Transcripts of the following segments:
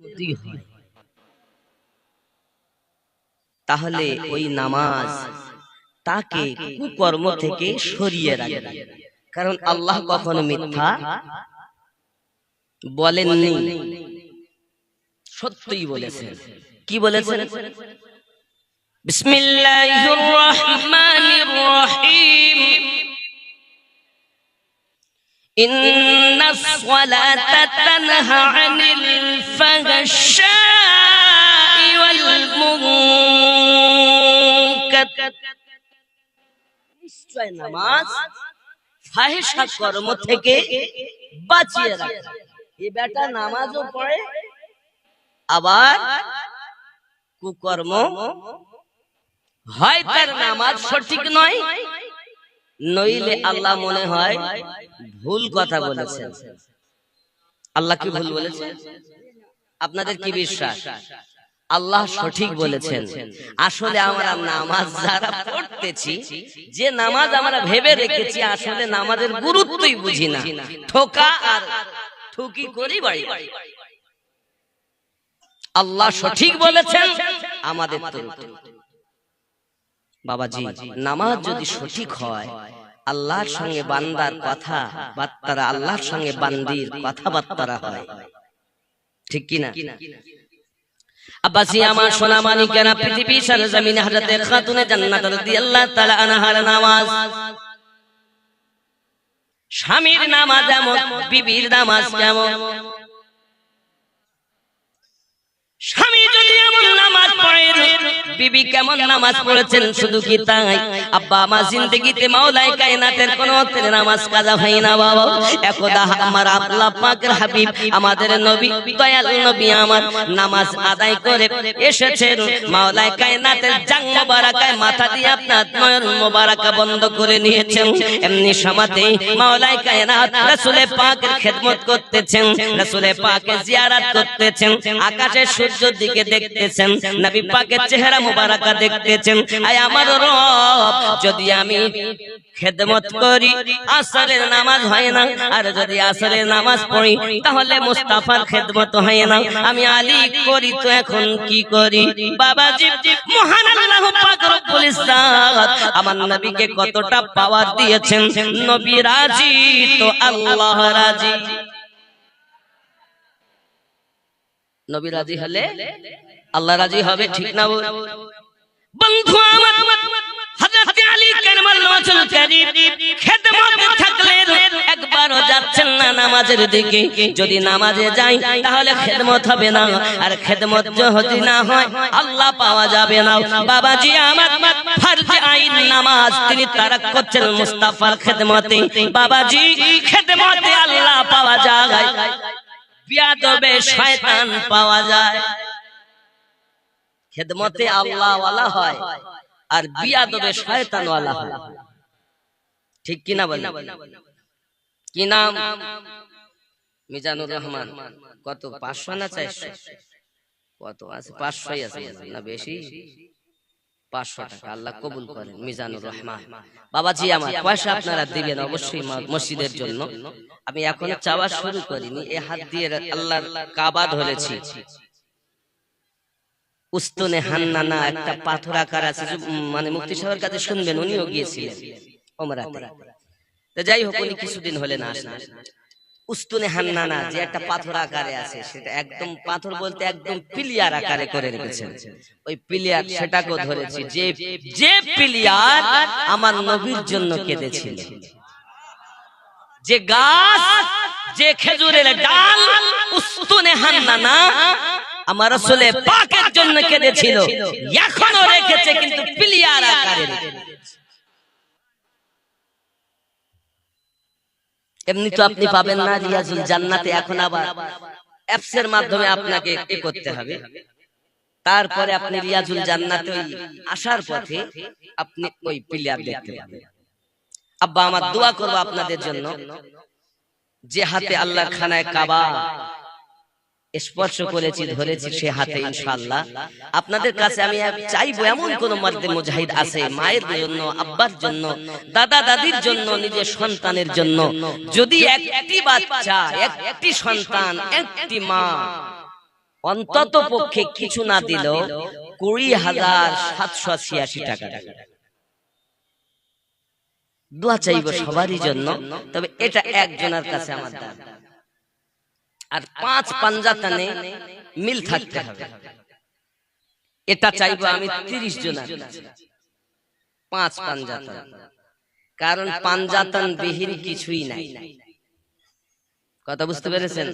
হয়। তাহলে ওই নামাজ তাকে কুকর্ম থেকে সরিয়ে রাখবে। কারণ আল্লাহ কখনো মিথ্যা বলেননি। সত্যই বলেছেন? কি বলেছেন? বিসমিল্লাহির রহমানির রহিম। إن الصلاة تنهى عن الفحشاء والمنكر নিশ্চয় নামাজ ফাহিশা কর্ম থেকে বাঁচিয়ে রাখে এই বেটা নামাজও পড়ে আবার কুকর্ম হয় তার নামাজ সঠিক নয় নইলে আল্লাহ মনে হয় ভুল কথা বলেছেন। আল্লাহ কি ভুল বলেছেন? আপনাদের কি বিশ্বাস? আল্লাহ সঠিক বলেছেন। আসলে আমরা নামাজ যারা পড়তেছি যে নামাজ আমরা ভেবে রেখেছি আসলে নামাজের গুরুত্বই বুঝি না। ঠোকা আর ঠুকি করি বাড়ি। আল্লাহ সঠিক বলেছেন আমাদের তো বাবাজি নামাজ যদি সঠিক হয় আল্লাহর সঙ্গে বান্দার কথা বার্তারা আল্লাহর সঙ্গে বান্দির কথাবার্তারা হয়। ঠিক কিনা আব্বাসি আমার সোনা মানিকেরা পৃথিবী সরজমিনে হযরতে খাতুনে জান্নাত রাদিয়াল্লাহু তাআলা আনহার নামাজ। স্বামীর নামাজ এমন বিবির নামাজ কেমন? স্বামী যদি এমন নামাজ বিবি কেমন নামাজ পড়েছেন? শুধু কি তাই? আব্বা, আমার জিন্দগিতে মাওলাই কায়নাতের কোন নামাজ কাজা হয় না, বাবা। একদা আমার আল্লাহ পাকের হাবিব, আমাদের নবী, দয়াল নবী আমার নামাজ আদায় করে এসেছেন। মাওলাই কায়নাতের জাং মোবারকায় মাথা দিয়ে আপনার নয়ন মোবারকা বন্ধ করে নিয়েছেন। এমনি সমাতে মাওলাই কায়নাত রাসূলে পাকের খেদমত করতেছেন রাসূলে পাকের জিয়ারত করতেছেন, আকাশে সূর্যের দিকে দেখতেছেন, নবী পাকের চেহারা মোবারকা দেখতেছেন। আয় আমার রব, যদি আমি খেদমত করি, আসরের নামাজ হয় না। আর যদি আসরের নামাজ পড়ি, তাহলে মুস্তাফার খেদমত হয় না। আমি আলী করি তো এখন কি করি? বাবাজি মহান আল্লাহ পাক রব্বুল আমার নবীকে কতটা পাওয়ার দিয়েছেন। নবী রাজি তো আল্লাহ রাজি। নবী রাজি হলে আল্লাহ রাজি হবে ঠিক না বন্ধু আমার হযরত আলী কারমাল্লাহুল কারীম? খেদমত থাকলে একবারও যাচ্ছেন না নামাজের দিকে। যদি নামাজে যাই তাহলে খেদমত হবে না। আর খেদমত যদি না হয় আল্লাহ পাওয়া যাবে না। বাবাজি আমার ফরজ আইন নামাজ তিনি তারাক করছেন মুস্তাফার খেদমতে। বাবাজি খেদমতে আল্লাহ পাওয়া যায়। বিয়াদবে শয়তান পাওয়া যায়। খেদমতে আল্লাহ ওয়ালা হয় আর বিয়াদবে শয়তান ওয়ালা হয়। ঠিক কিনা বলেন? কি নাম? মিজানুর রহমান। কত পাঁচশো না চারশো? কত আছে? পাঁচশোই আছে না বেশি? পাঁচশো টাকা। আল্লাহ কবুল করেন। মিজানুর রহমান। বাবাজি আমার পয়সা আপনারা দিবেন অবশ্যই মসজিদের জন্য। আমি এখন চাওয়া শুরু করিনি। এ হাত দিয়ে আল্লাহর কাবা ধরেছি উস্তনে হান্নানা একটা পাথর আকার আছে মানে মুক্তি সাহেবের কাছে শুনবেন, উনিও গিয়েছিলেন ওমরাতে। যাই হোক, উনি কিছুদিন হলে না আসেন উস্তুনে হান্নানা যে একটা পাথর আকারে আছে, সেটা একদম পাথর বলতে একদম পিলিয়ার আকারে করে রেখেছেন। ওই পিলিয়ার সেটাকেও ধরেছি, যে যে পিলিয়ার আমার নবীর জন্য কেঁদেছিল। যে গাছ, যে খেজুরের ডাল, উস্তুনে হান্নানা আমার আসলে পাকের জন্য কেঁদেছিল। এখনও রেখেছে কিন্তু পিলিয়ার আকারে। এমনি তো আপনি পাবেন না রিয়াজুল জান্নাতে এখন আবার অ্যাপস এর মাধ্যমে আপনাকে এ করতে হবে? তারপরে আপনি রিয়াজুল জান্নাতে ওই আসার পথে আপনি ওই প্লেয়ার দেখতে পাবেন। আব্বা আমার দোয়া করব আপনাদের জন্য। যে হাতে আল্লাহর খানায় কাবা স্পর্শ করেছি ধরেছি সে হাতে ইনশাআল্লাহ। আপনাদের কাছে আমি চাইব এমন কোন মর্দে মুজাহিদ আছে মায়ের জন্য আব্বার জন্য দাদা দাদির জন্য নিজের সন্তানের জন্য। যদি একটি বাচ্চা একটি সন্তান একটি মা অন্তত পক্ষে কিছু না দিল কুড়ি হাজার সাতশো ছিয়াশি টাকা দোয়া চাইব সবারই জন্য তবে এটা একজনের কাছে আমার দান। আর পাঁচ পাঞ্জাতানে মিল থাকতে হবে। এটা চাইব আমি তিরিশ কাছে। পাঁচ পাঞ্জাতন। কারণ পাঞ্জাতন বিহীন কিছুই নাই। কথা বুঝতে পেরেছেন?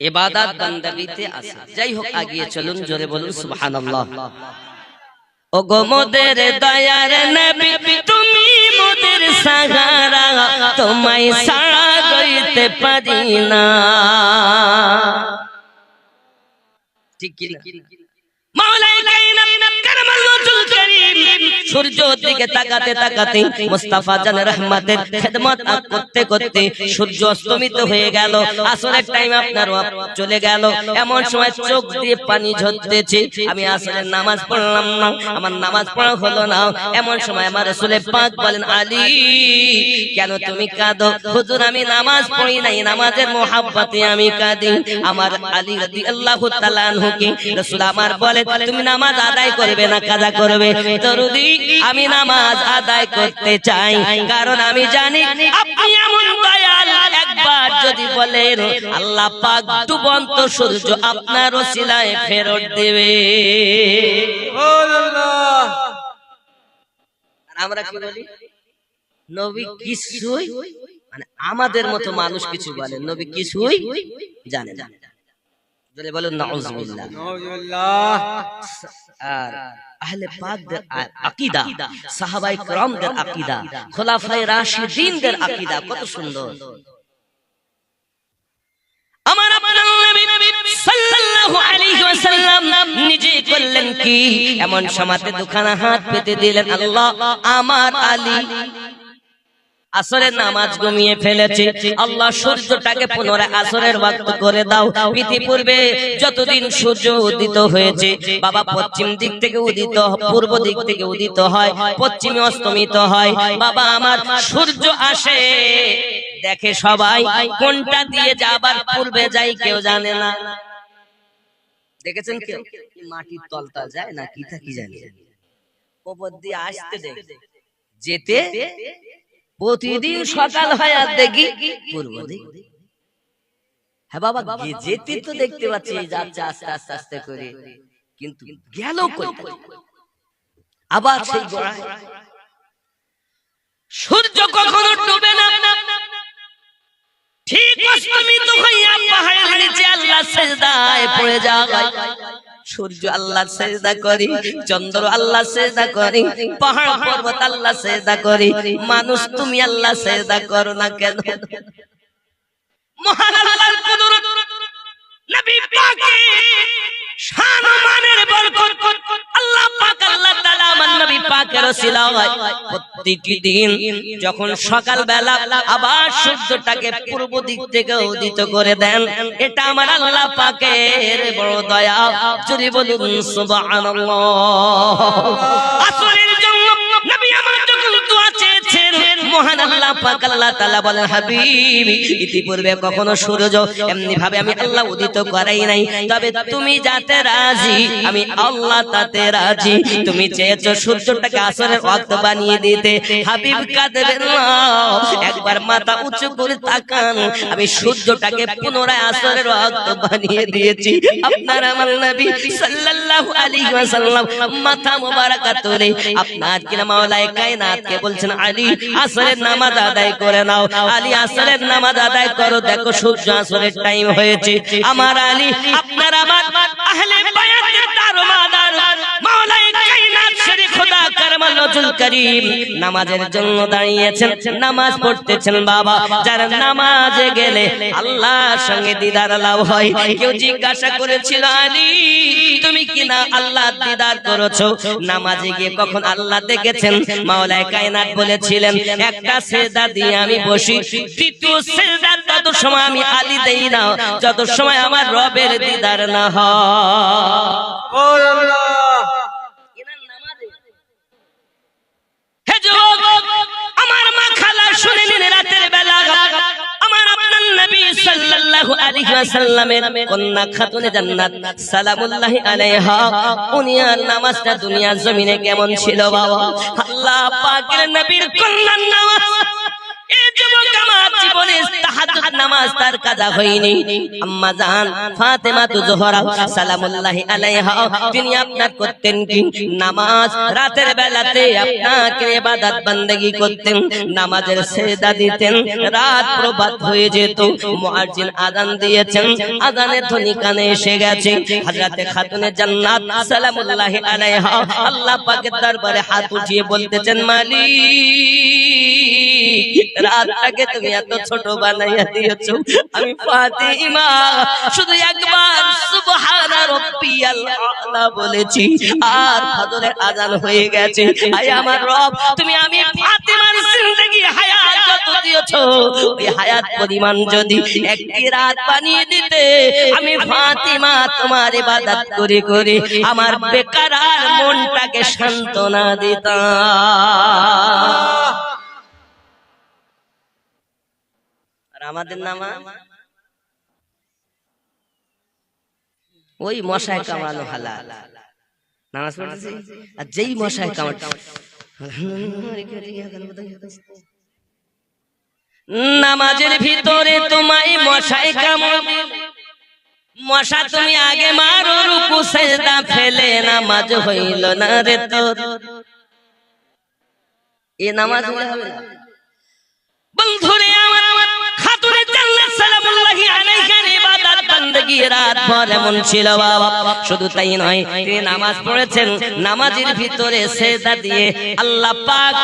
এবাদাত বান্দাবিতে আছে। যাই হোক, আগিয়ে চলুন, জোরে বলুন, সুবহানাল্লাহ। ও গো মোদের দয়ার নবী তুমি মোদের সাহারা তোমায় সাড়া গইতে পারি না। ঠিক কি না মাওলাই কাইনাত কারামাল্লাহুল কারীম সূর্য দিকে তাকাতে তাকাতে মুস্তাফা জান রহমাতের খেদমত করতে করতে সূর্য অস্তমিত হয়ে গেল। আসরের টাইম আপনার চলে গেল। এমন সময় চোখ দিয়ে পানি ঝরতেছে। আমি আসরের নামাজ পড়লাম না, আমার নামাজ পড়া হলো না। এমন সময় আমার রাসূলে পাক বলেন, আলী, কেন তুমি কাঁদো? হুজুর, আমি নামাজ পড়ি নাই, নামাজের মোহাব্বতে আমি কাঁদি। আমার আলী রাদিয়াল্লাহু তাআলা আনহুকে রাসূল আমার বলে তুমি নামাজ আদায় করবে না, কাজা করবে। দরুদি আমি নামাজ আদায় করতে চাই। কারণ আমি জানি একবার যদি বলেন, আল্লাহ পাক ডুবন্ত সূর্য আপনার ওসিলায় ফেরত দেবে। আমরা কি বলি? নবী কিছুই মানে আমাদের মতো মানুষ কিছু বলে। নবী কিছুই জানে না। নাউজুবিল্লাহ। নাউজুবিল্লাহ। আর আহলে পাকদের আকীদা کرامদের আকীদা খোলাফায়ে রাশিদিনদের আকীদা কত সুন্দর। আমার নিজে করলেন কি? এমন সমাতে দুখানা হাত পেতে দিলেন আল্লাহ আমার আলী। আসরের নামাজ ঘুমিয়ে ফেলেছে। আল্লাহ সূর্যটাকে পুনরায় আসরের ওয়াক্ত করে দাও। পৃথিবীপূর্বে যতদিন সূর্য উদিত হয়েছে বাবা পশ্চিম দিক থেকে উদিত পূর্ব দিক থেকে উদিত হয় পশ্চিমে অস্তমিত হয়। বাবা আমার সূর্য আসে। দেখে সবাই কোনটা দিয়ে যাবার পূর্বে যাই কেউ জানে না। দেখেছেন কেউ? মাটির তলটা যায় না কি থাকি জানি? ওপর দিয়ে আসতে দেখে যেতে প্রতিদিন সকাল হয় আর দেখি। পূর্ব দিক হ্যাঁ বাবা গে- যেতে তো দেখতে পাচ্ছি যাচ্ছে আস্তে আস্তে আস্তে করে। কিন্তু গেল আবার সেই গোড়ায়। সূর্য কখনো ডুবে না। ঠিক অস্তমিত হইয়া পাহাড়ের নিচে আল্লাহ সেজদায় পড়ে যায় সূর্য আল্লাহ সেজদা করি চন্দ্র আল্লাহ সেজদা করি পাহাড় পর্বত আল্লাহ সেজদা করি মানুষ তুমি আল্লাহ সেজদা করো না কেন? মহান আল্লাহর কুদরত আল্লাহ যখন সকাল বেলা আবার সূর্যটাকে পূর্ব দিক থেকে উদিত করে দেন, এটা আমার আল্লাহ পাকের বড় দয়া। বলুন মহান আল্লাহ পাক আল্লাহ তাআলা বলেন, হাবিব, ইতিপূর্বে কখনো সূর্য এমনি ভাবে আমি আল্লাহ উদিত করাই নাই। তবে তুমি যাতে রাজি, আমি আল্লাহ তাতে রাজি। তুমি চেয়েছো সূর্যটাকে আসরের ওয়াক্ত বানিয়ে দিতে। হাবিব কাঁদবেন না। একবার মাথা উঁচু করে তাকান। আমি সূর্যটাকে পুনরায় আসরের ওয়াক্ত বানিয়ে দিয়েছি। আপনার আমার নবী সাল্লাল্লাহু আলাইহি ওয়াসাল্লাম মাথা মোবারক তুলে। আপনার কিনা মাওলায়ে কায়নাতকে বলছেন, আলী আসরের নামাজ আদায় করে নাও। আলী আসরের নামাজ আদায় করো। দেখো সূর্য আসরের টাইম হয়েছে। আমার আলী আপনার আমার আহলে বায়াতের দারোমাদার মাওলায়ে নামাজের জন্য দাঁড়িয়েছেন, নামাজ পড়তেছেন বাবা। যারা নামাজে গেলে আল্লাহর সঙ্গে দিদার লাভ হয়। কেউ জিজ্ঞাসা করেছিল, আলী, তুমি কি না আল্লাহ দিদার করেছ? নামাজে গিয়ে কখন আল্লাহ দেখেছেন, মাওলায় কায়নাত বলেছিলেন, একটা সেজদা দিয়ে আমি বসি তত সময় আমি আলী দেই না, যত সময় আমার রবের দিদার না হয়। নামাজটা দুনিয়ার জমিনে কেমন ছিল বাবা? আল্লাহ নবীর কন্যার নামাজ নামাজ তার কাজা হয়নি। আম্মা জান, ফাতেমা তু জোহরা, সালামুল্লাহি আলাইহা, তিনি আপনার করতেন কি? নামাজ রাতের বেলাতে আপনাকে ইবাদত বান্দেগি করতেন, নামাজের সেজদা দিতেন, রাত প্রভাত হয়ে যেত মুয়াজ্জিন আযান দিয়েছেন আযানের ধ্বনি কানে এসে গেছে, হযরতে খাতুনে জান্নাত, সালামুল্লাহি আলাইহা, আল্লাহ পাকের দরবারে হাত উঠিয়ে বলতেছেন, মালিক রাতটাকে তুমি এত ছোট বানাইয়া দিয়েছ? আমি ফাতিমা শুধু একবার সুবহানা রাব্বিয়াল আলা বলেছি। আর ফজরের আজান হয়ে গেছে। আয় আমার রব তুমি আমি ফাতিমার জিন্দেগি হায়াত যত দিয়েছ। ওই হায়াত পরিমাণ যদি একটি রাত বানিয়ে দিতে আমি ফাতিমা তোমার ইবাদত করে করে আমার বেকার আর মনটাকে সান্ত্বনা দিতাম আর আমাদের নামা? ওই মশায় কামড়ানো হালাল। নামাজ পড়তেছি? আর যেই মশায় কামড় নামাজের ভিতরে তোমায় মশায় কামড়বে মশা তুমি আগে মারো রুকু সেজদা ফেলে নামাজ হইল না রে তোর। এ নামাজ হবে না। বন্ধুরে রাত এমন ছিল বাবা। শুধু তাই নয়, তিনি নামাজ পড়েছেন। নামাজের ভিতরে সেজদা দিয়ে আল্লাহ পাক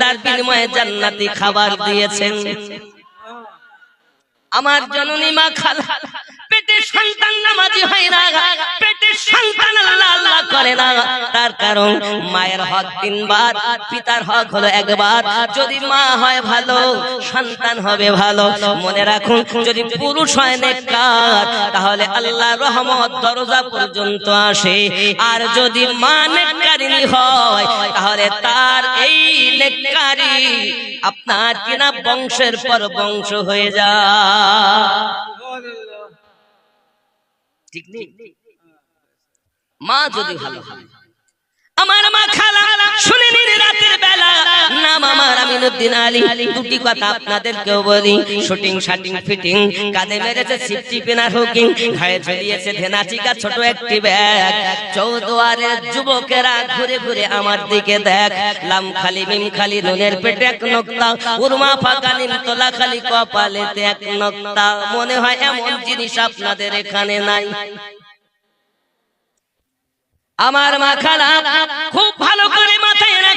তার বিনিময়ে জান্নাতি খাবার দিয়েছেন। আমার জননী মা খালা পেটের সন্তান নামাজি হয় না পেটের সন্তান আল্লাহ করে না তার কারণ মায়ের হক তিনবার, পিতার হক হলো একবার। যদি মা হয় ভালো, সন্তান হবে ভালো। মনে রাখুন, যদি পুরুষ হয় নেককার, তাহলে আল্লাহ রহমত দরজা পর্যন্ত আসে। আর যদি মা নেককারিনী হয়, তাহলে তার এই নেককারি আপনার কিনা বংশের পর বংশ হয়ে যায়। ঠিক নেই মা যদি ভালো হয় আমার মা খালা আমার শুটিং ফিটিং, কাঁধে আমার দিকে দেখ। লাম খালি, মিম খালি, নুনের পেটে এক নক্তা। উরমা ফাঁকা তোলা খালি এক মনে হয় এমন জিনিস আপনাদের এখানে নাই। আমার মা খালা খুব ভালো করে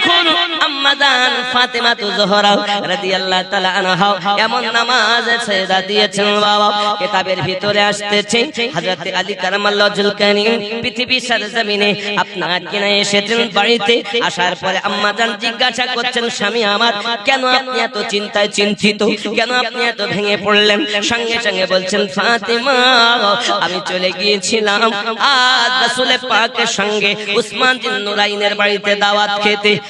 রাখুন ফাতেমা তো জোহরা রাদিয়াল্লাহু তাআলা আনহা, এমন নামাজ সেজদা দিয়েছেন বাবা। কিতাবের ভিতরে আসতেছে, হযরত আলী কারামাল্লাহু জুলকানি পৃথিবীর সরজমিনে আপনার কিনা এসেছেন বাড়িতে, আসার পরে আম্মা জান জিজ্ঞাসা করছেন, স্বামী আমার, কেন আপনি এত চিন্তায় চিন্তিত? কেন আপনি এত ভেঙে পড়লেন? সঙ্গে সঙ্গে বলছেন, ফাতেমা, আমি চলে গিয়েছিলাম আজ রাসূল পাকের সঙ্গে উসমান বিন নুরাইনের বাড়িতে দাওয়াত খেতে।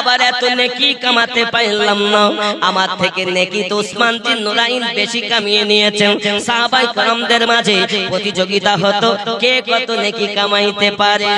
আবার এত নেকি কামাতে পারলাম না। আমার থেকে নেকি তো উসমান বিন বেশি কামিয়ে নিয়েছেন। সাহাবাই করমদের মাঝে প্রতিযোগিতা হতো। কে কত নেকি কামাইতে পারে?